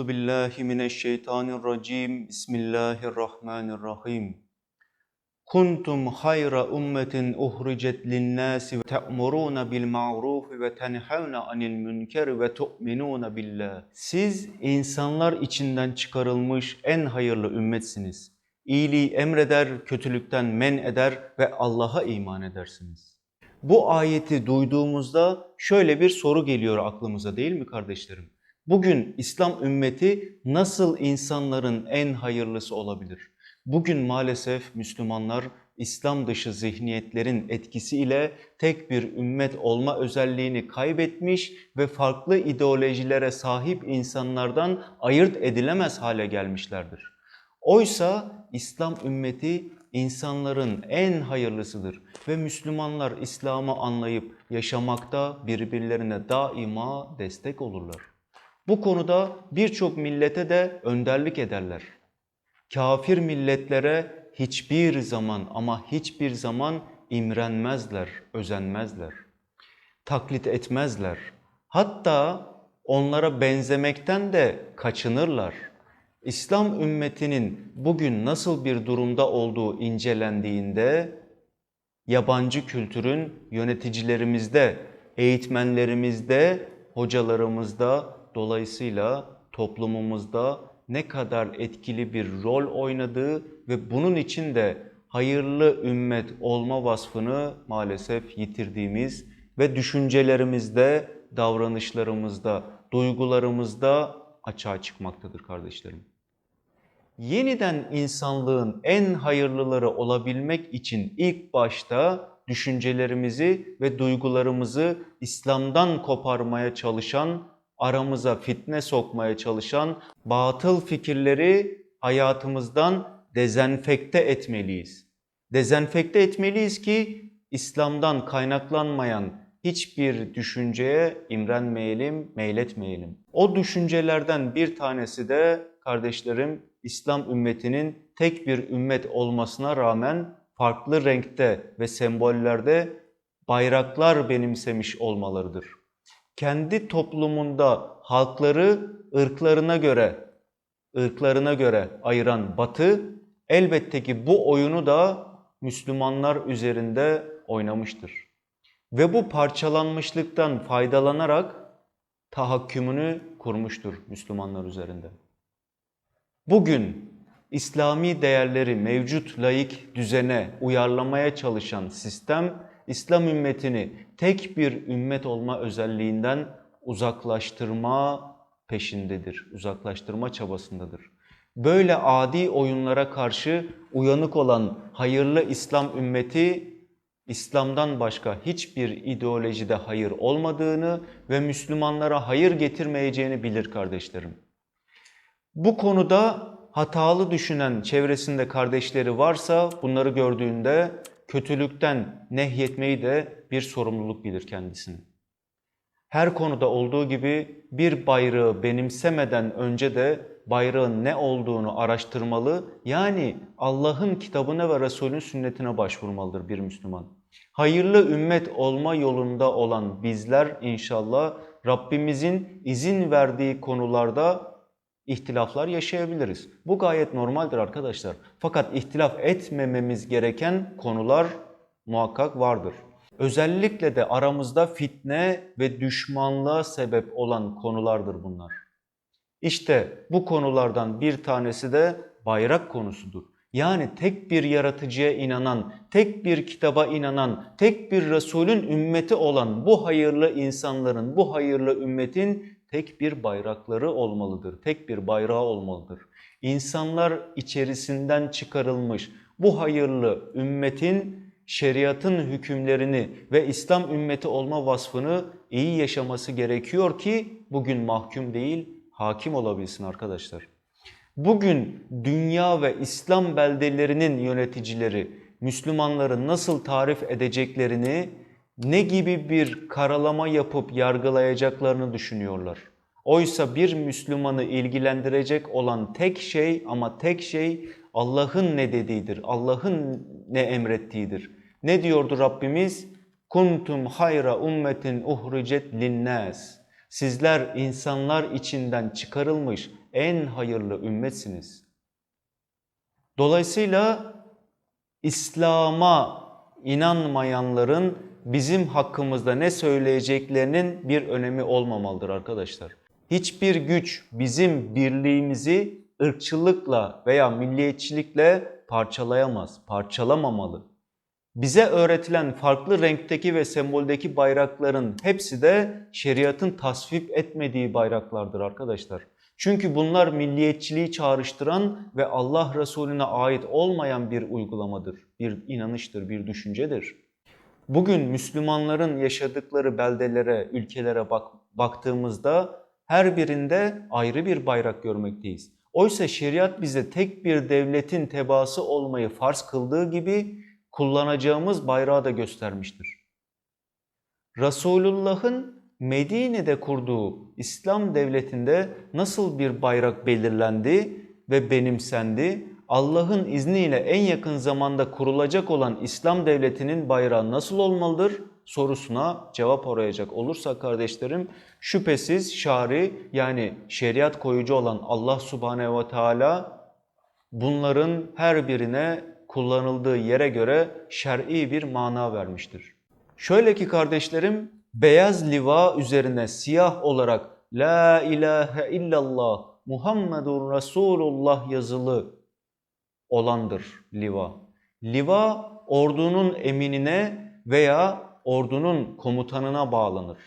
Euzu billahi mineşşeytanirracim. Bismillahirrahmanirrahim. Kuntum hayra ummetin uhricet linnâsi ve te'murûne bil ma'ruf ve tenhevne anil münker ve tu'minûne billah. Siz insanlar içinden çıkarılmış en hayırlı ümmetsiniz. İyiliği emreder, kötülükten men eder ve Allah'a iman edersiniz. Bu ayeti duyduğumuzda şöyle bir soru geliyor aklımıza değil mi kardeşlerim? Bugün İslam ümmeti nasıl insanların en hayırlısı olabilir? Bugün maalesef Müslümanlar İslam dışı zihniyetlerin etkisiyle tek bir ümmet olma özelliğini kaybetmiş ve farklı ideolojilere sahip insanlardan ayırt edilemez hale gelmişlerdir. Oysa İslam ümmeti insanların en hayırlısıdır ve Müslümanlar İslam'ı anlayıp yaşamakta birbirlerine daima destek olurlar. Bu konuda birçok millete de önderlik ederler. Kafir milletlere hiçbir zaman ama hiçbir zaman imrenmezler, özenmezler. Taklit etmezler. Hatta onlara benzemekten de kaçınırlar. İslam ümmetinin bugün nasıl bir durumda olduğu incelendiğinde yabancı kültürün yöneticilerimizde, eğitmenlerimizde, hocalarımızda dolayısıyla toplumumuzda ne kadar etkili bir rol oynadığı ve bunun için de hayırlı ümmet olma vasfını maalesef yitirdiğimiz ve düşüncelerimizde, davranışlarımızda, duygularımızda açığa çıkmaktadır kardeşlerim. Yeniden insanlığın en hayırlıları olabilmek için ilk başta düşüncelerimizi ve duygularımızı İslam'dan koparmaya çalışan, aramıza fitne sokmaya çalışan batıl fikirleri hayatımızdan dezenfekte etmeliyiz. Dezenfekte etmeliyiz ki İslam'dan kaynaklanmayan hiçbir düşünceye imrenmeyelim, meyletmeyelim. O düşüncelerden bir tanesi de kardeşlerim İslam ümmetinin tek bir ümmet olmasına rağmen farklı renkte ve sembollerde bayraklar benimsemiş olmalarıdır. Kendi toplumunda halkları ırklarına göre ırklarına göre ayıran Batı elbette ki bu oyunu da Müslümanlar üzerinde oynamıştır. Ve bu parçalanmışlıktan faydalanarak tahakkümünü kurmuştur Müslümanlar üzerinde. Bugün İslami değerleri mevcut laik düzene uyarlamaya çalışan sistem İslam ümmetini tek bir ümmet olma özelliğinden uzaklaştırma peşindedir, uzaklaştırma çabasındadır. Böyle adi oyunlara karşı uyanık olan hayırlı İslam ümmeti İslam'dan başka hiçbir ideolojide hayır olmadığını ve Müslümanlara hayır getirmeyeceğini bilir kardeşlerim. Bu konuda hatalı düşünen çevresinde kardeşleri varsa bunları gördüğünde kötülükten nehyetmeyi de bir sorumluluk bilir kendisine. Her konuda olduğu gibi bir bayrağı benimsemeden önce de bayrağın ne olduğunu araştırmalı. Yani Allah'ın kitabına ve Resulün sünnetine başvurmalıdır bir Müslüman. Hayırlı ümmet olma yolunda olan bizler inşallah Rabbimizin izin verdiği konularda ihtilaflar yaşayabiliriz. Bu gayet normaldir arkadaşlar. Fakat ihtilaf etmememiz gereken konular muhakkak vardır. Özellikle de aramızda fitne ve düşmanlığa sebep olan konulardır bunlar. İşte bu konulardan bir tanesi de bayrak konusudur. Yani tek bir yaratıcıya inanan, tek bir kitaba inanan, tek bir Resulün ümmeti olan bu hayırlı insanların, bu hayırlı ümmetin tek bir bayrakları olmalıdır. Tek bir bayrağı olmalıdır. İnsanlar içerisinden çıkarılmış bu hayırlı ümmetin şeriatın hükümlerini ve İslam ümmeti olma vasfını iyi yaşaması gerekiyor ki bugün mahkum değil, hakim olabilsin arkadaşlar. Bugün dünya ve İslam beldelerinin yöneticileri Müslümanları nasıl tarif edeceklerini, ne gibi bir karalama yapıp yargılayacaklarını düşünüyorlar. Oysa bir Müslümanı ilgilendirecek olan tek şey ama tek şey Allah'ın ne dediğidir, Allah'ın ne emrettiğidir. Ne diyordu Rabbimiz? Kuntum hayra ummetin uhricet linnas. Sizler insanlar içinden çıkarılmış en hayırlı ümmetsiniz. Dolayısıyla İslam'a inanmayanların bizim hakkımızda ne söyleyeceklerinin bir önemi olmamalıdır arkadaşlar. Hiçbir güç bizim birliğimizi ırkçılıkla veya milliyetçilikle parçalayamaz, parçalamamalı. Bize öğretilen farklı renkteki ve semboldeki bayrakların hepsi de şeriatın tasvip etmediği bayraklardır arkadaşlar. Çünkü bunlar milliyetçiliği çağrıştıran ve Allah Resulüne ait olmayan bir uygulamadır, bir inanıştır, bir düşüncedir. Bugün Müslümanların yaşadıkları beldelere, ülkelere bak, baktığımızda her birinde ayrı bir bayrak görmekteyiz. Oysa şeriat bize tek bir devletin tebaası olmayı farz kıldığı gibi kullanacağımız bayrağı da göstermiştir. Resulullah'ın Medine'de kurduğu İslam devletinde nasıl bir bayrak belirlendi ve benimsendi? Allah'ın izniyle en yakın zamanda kurulacak olan İslam devletinin bayrağı nasıl olmalıdır? sorusuna cevap arayacak olursak kardeşlerim şüphesiz şari yani şeriat koyucu olan Allah Subhanehu ve Teala bunların her birine kullanıldığı yere göre şer'i bir mana vermiştir. Şöyle ki kardeşlerim beyaz liva üzerine siyah olarak La ilahe illallah Muhammedun Resulullah yazılı olandır liva. Liva ordunun eminine veya ordunun komutanına bağlanır.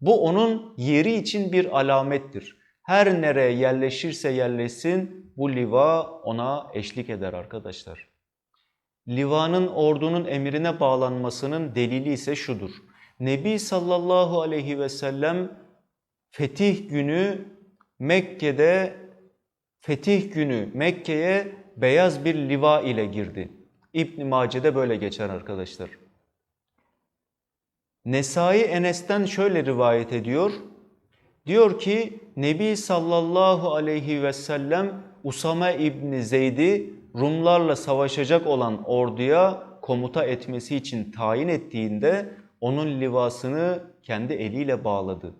Bu onun yeri için bir alamettir. Her nereye yerleşirse yerleşsin bu liva ona eşlik eder arkadaşlar. Livanın ordunun emrine bağlanmasının delili ise şudur. Nebi sallallahu aleyhi ve sellem fetih günü Mekke'de fetih günü Mekke'ye beyaz bir liva ile girdi. İbn Mace'de böyle geçer arkadaşlar. Nesai Enes'ten şöyle rivayet ediyor. Diyor ki Nebi sallallahu aleyhi ve sellem Usame İbni Zeyd'i Rumlarla savaşacak olan orduya komuta etmesi için tayin ettiğinde onun livasını kendi eliyle bağladı.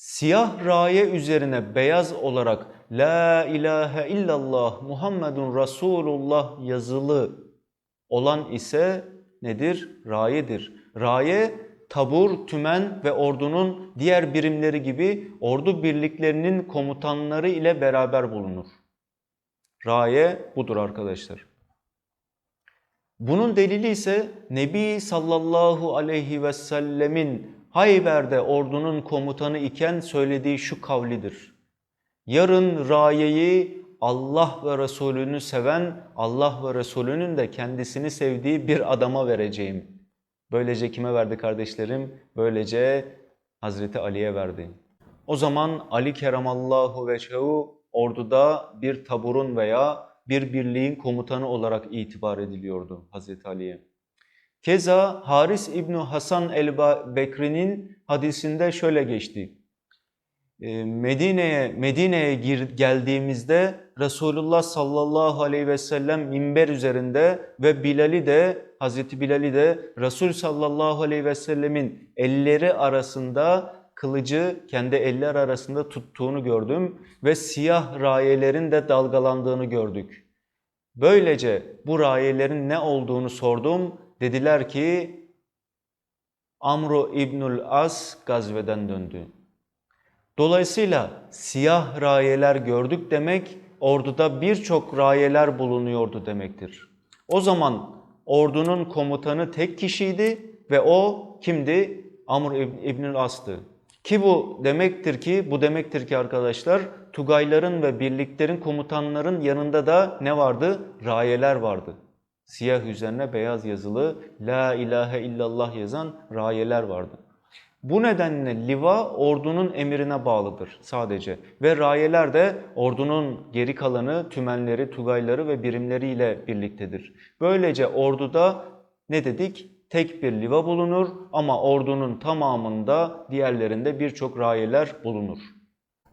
Siyah raye üzerine beyaz olarak La ilahe illallah Muhammedun Resulullah yazılı olan ise nedir? Rayedir. Raye tabur, tümen ve ordunun diğer birimleri gibi ordu birliklerinin komutanları ile beraber bulunur. Raye budur arkadaşlar. Bunun delili ise Nebi sallallahu aleyhi ve sellemin Hayber'de ordunun komutanı iken söylediği şu kavlidir. Yarın rayeyi Allah ve Resulünü seven, Allah ve Resulünün de kendisini sevdiği bir adama vereceğim. Böylece kime verdi kardeşlerim? Böylece Hazreti Ali'ye verdi. O zaman Ali Keramallahu veçhehu orduda bir taburun veya bir birliğin komutanı olarak itibar ediliyordu Hazreti Ali'ye. Keza Haris İbni Hasan el-Bekri'nin hadisinde şöyle geçti. Medine'ye Medine'ye geldiğimizde Resulullah sallallahu aleyhi ve sellem minber üzerinde ve Bilal'i de Hazreti Bilal'i de Resul sallallahu aleyhi ve sellemin elleri arasında kılıcı kendi eller arasında tuttuğunu gördüm ve siyah rayelerin de dalgalandığını gördük. Böylece bu rayelerin ne olduğunu sordum. Dediler ki Amru İbnül As gazveden döndü. Dolayısıyla siyah rayeler gördük demek orduda birçok rayeler bulunuyordu demektir. O zaman ordunun komutanı tek kişiydi ve o kimdi? Amr İbnül As'tı. Ki bu demektir ki, bu demektir ki arkadaşlar, Tugayların ve birliklerin komutanların yanında da ne vardı? Rayeler vardı. Siyah üzerine beyaz yazılı La ilahe illallah yazan rayeler vardı. Bu nedenle liva ordunun emrine bağlıdır sadece ve rayeler de ordunun geri kalanı, tümenleri, tugayları ve birimleriyle birliktedir. Böylece orduda ne dedik? tek bir liva bulunur ama ordunun tamamında diğerlerinde birçok rayeler bulunur.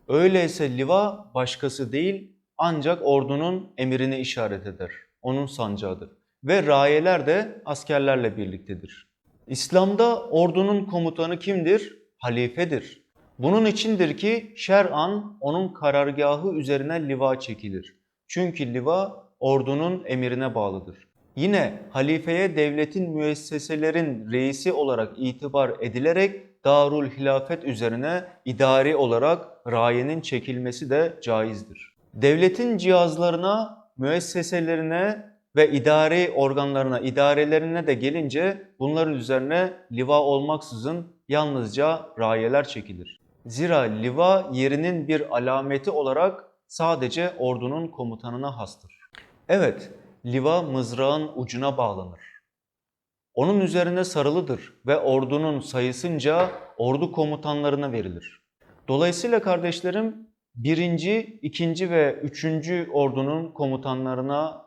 Öyleyse liva başkası değil ancak ordunun emirini işaret eder. Onun sancağıdır. Ve rayeler de askerlerle birliktedir. İslam'da ordunun komutanı kimdir? Halifedir. Bunun içindir ki şer'an onun karargahı üzerine liva çekilir. Çünkü liva ordunun emirine bağlıdır. Yine halifeye devletin müesseselerin reisi olarak itibar edilerek Darul Hilafet üzerine idari olarak rayenin çekilmesi de caizdir. Devletin cihazlarına, müesseselerine ve idari organlarına, idarelerine de gelince bunların üzerine liva olmaksızın yalnızca rayeler çekilir. Zira liva yerinin bir alameti olarak sadece ordunun komutanına hastır. Evet, liva mızrağın ucuna bağlanır. Onun üzerine sarılıdır ve ordunun sayısınca ordu komutanlarına verilir. Dolayısıyla kardeşlerim birinci, ikinci ve üçüncü ordunun komutanlarına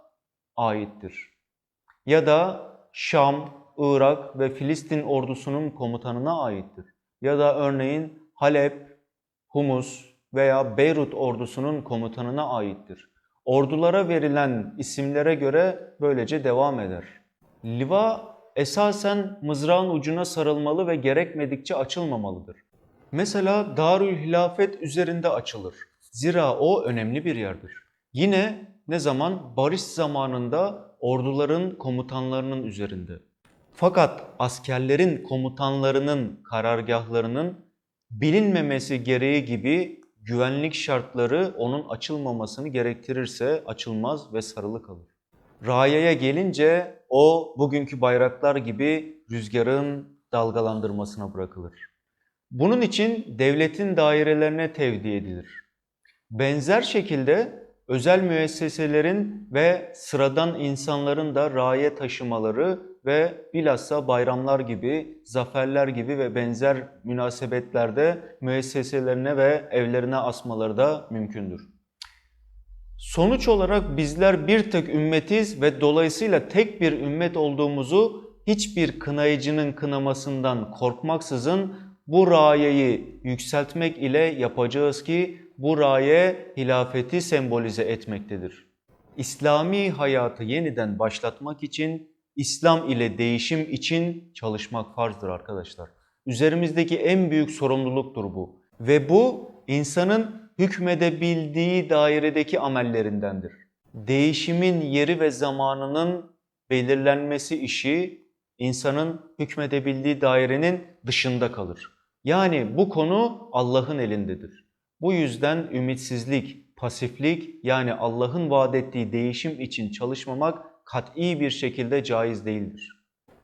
aittir. Ya da Şam, Irak ve Filistin ordusunun komutanına aittir. Ya da örneğin Halep, Humus veya Beyrut ordusunun komutanına aittir. Ordulara verilen isimlere göre böylece devam eder. Liva esasen mızrağın ucuna sarılmalı ve gerekmedikçe açılmamalıdır. Mesela Darül Hilafet üzerinde açılır. Zira o önemli bir yerdir. Yine ne zaman? Barış zamanında orduların komutanlarının üzerinde. Fakat askerlerin komutanlarının karargahlarının bilinmemesi gereği gibi güvenlik şartları onun açılmamasını gerektirirse açılmaz ve sarılı kalır. Rayeye gelince o bugünkü bayraklar gibi rüzgarın dalgalandırmasına bırakılır. Bunun için devletin dairelerine tevdi edilir. Benzer şekilde özel müesseselerin ve sıradan insanların da raye taşımaları ve bilhassa bayramlar gibi, zaferler gibi ve benzer münasebetlerde müesseselerine ve evlerine asmaları da mümkündür. Sonuç olarak bizler bir tek ümmetiz ve dolayısıyla tek bir ümmet olduğumuzu hiçbir kınayıcının kınamasından korkmaksızın bu rayeyi yükseltmek ile yapacağız ki bu raye hilafeti sembolize etmektedir. İslami hayatı yeniden başlatmak için, İslam ile değişim için çalışmak farzdır arkadaşlar. Üzerimizdeki en büyük sorumluluktur bu. Ve bu insanın hükmedebildiği dairedeki amellerindendir. Değişimin yeri ve zamanının belirlenmesi işi insanın hükmedebildiği dairenin dışında kalır. Yani bu konu Allah'ın elindedir. Bu yüzden ümitsizlik, pasiflik yani Allah'ın vaat ettiği değişim için çalışmamak kat'i bir şekilde caiz değildir.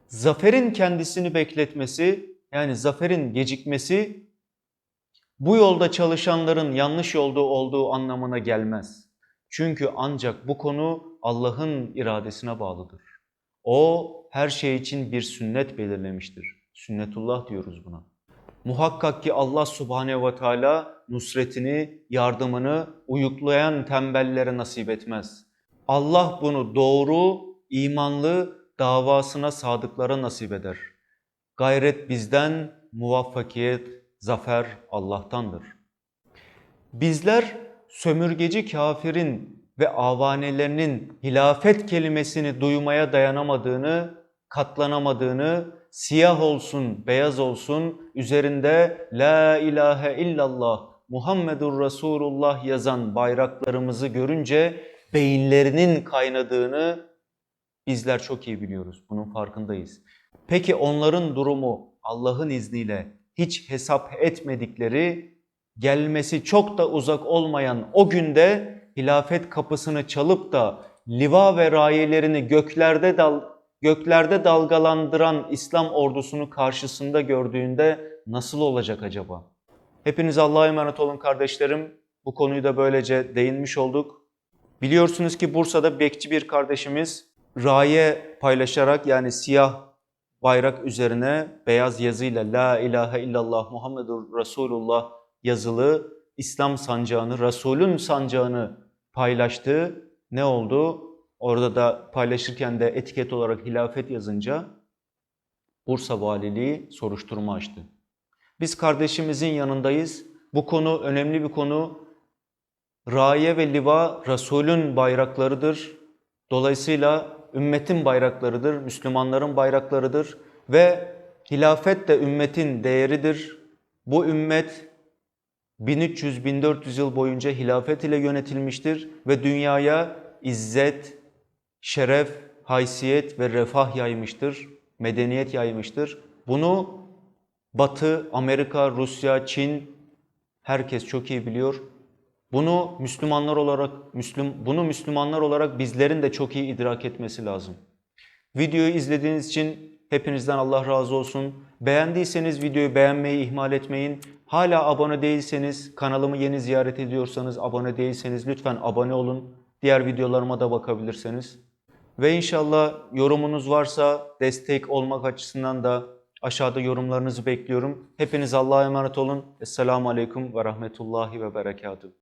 Zaferin kendisini bekletmesi yani zaferin gecikmesi bu yolda çalışanların yanlış yolda olduğu anlamına gelmez. Çünkü ancak bu konu Allah'ın iradesine bağlıdır. O her şey için bir sünnet belirlemiştir. Sünnetullah diyoruz buna. Muhakkak ki Allah subhanehu ve teala nusretini, yardımını uyuklayan tembellere nasip etmez. Allah bunu doğru, imanlı, davasına sadıklara nasip eder. Gayret bizden, muvaffakiyet, zafer Allah'tandır. Bizler sömürgeci kafirin ve avanelerinin hilafet kelimesini duymaya dayanamadığını, katlanamadığını, siyah olsun, beyaz olsun, üzerinde La ilahe illallah Muhammedur Resulullah yazan bayraklarımızı görünce beyinlerinin kaynadığını bizler çok iyi biliyoruz. Bunun farkındayız. Peki onların durumu Allah'ın izniyle hiç hesap etmedikleri, gelmesi çok da uzak olmayan o günde hilafet kapısını çalıp da liva ve rayelerini göklerde dal göklerde dalgalandıran İslam ordusunu karşısında gördüğünde nasıl olacak acaba? Hepiniz Allah'a emanet olun kardeşlerim. Bu konuyu da böylece değinmiş olduk. Biliyorsunuz ki Bursa'da bekçi bir kardeşimiz raye paylaşarak yani siyah bayrak üzerine beyaz yazıyla La ilahe illallah Muhammedur Resulullah yazılı İslam sancağını, Resulün sancağını paylaştı. Ne oldu? Orada da paylaşırken de etiket olarak hilafet yazınca Bursa Valiliği soruşturma açtı. Biz kardeşimizin yanındayız. Bu konu önemli bir konu. Raye ve liva Resulün bayraklarıdır. Dolayısıyla ümmetin bayraklarıdır, Müslümanların bayraklarıdır ve hilafet de ümmetin değeridir. Bu ümmet 1300-1400 yıl boyunca hilafet ile yönetilmiştir ve dünyaya izzet, şeref, haysiyet ve refah yaymıştır, medeniyet yaymıştır. Bunu Batı, Amerika, Rusya, Çin herkes çok iyi biliyor. Bunu Müslümanlar olarak Müslüm bunu Müslümanlar olarak bizlerin de çok iyi idrak etmesi lazım. Videoyu izlediğiniz için hepinizden Allah razı olsun. Beğendiyseniz videoyu beğenmeyi ihmal etmeyin. Hala abone değilseniz, kanalımı yeni ziyaret ediyorsanız, abone değilseniz lütfen abone olun. Diğer videolarıma da bakabilirsiniz. Ve inşallah yorumunuz varsa destek olmak açısından da aşağıda yorumlarınızı bekliyorum. Hepiniz Allah'a emanet olun. Esselamu Aleyküm ve Rahmetullahi ve Berekatuhu.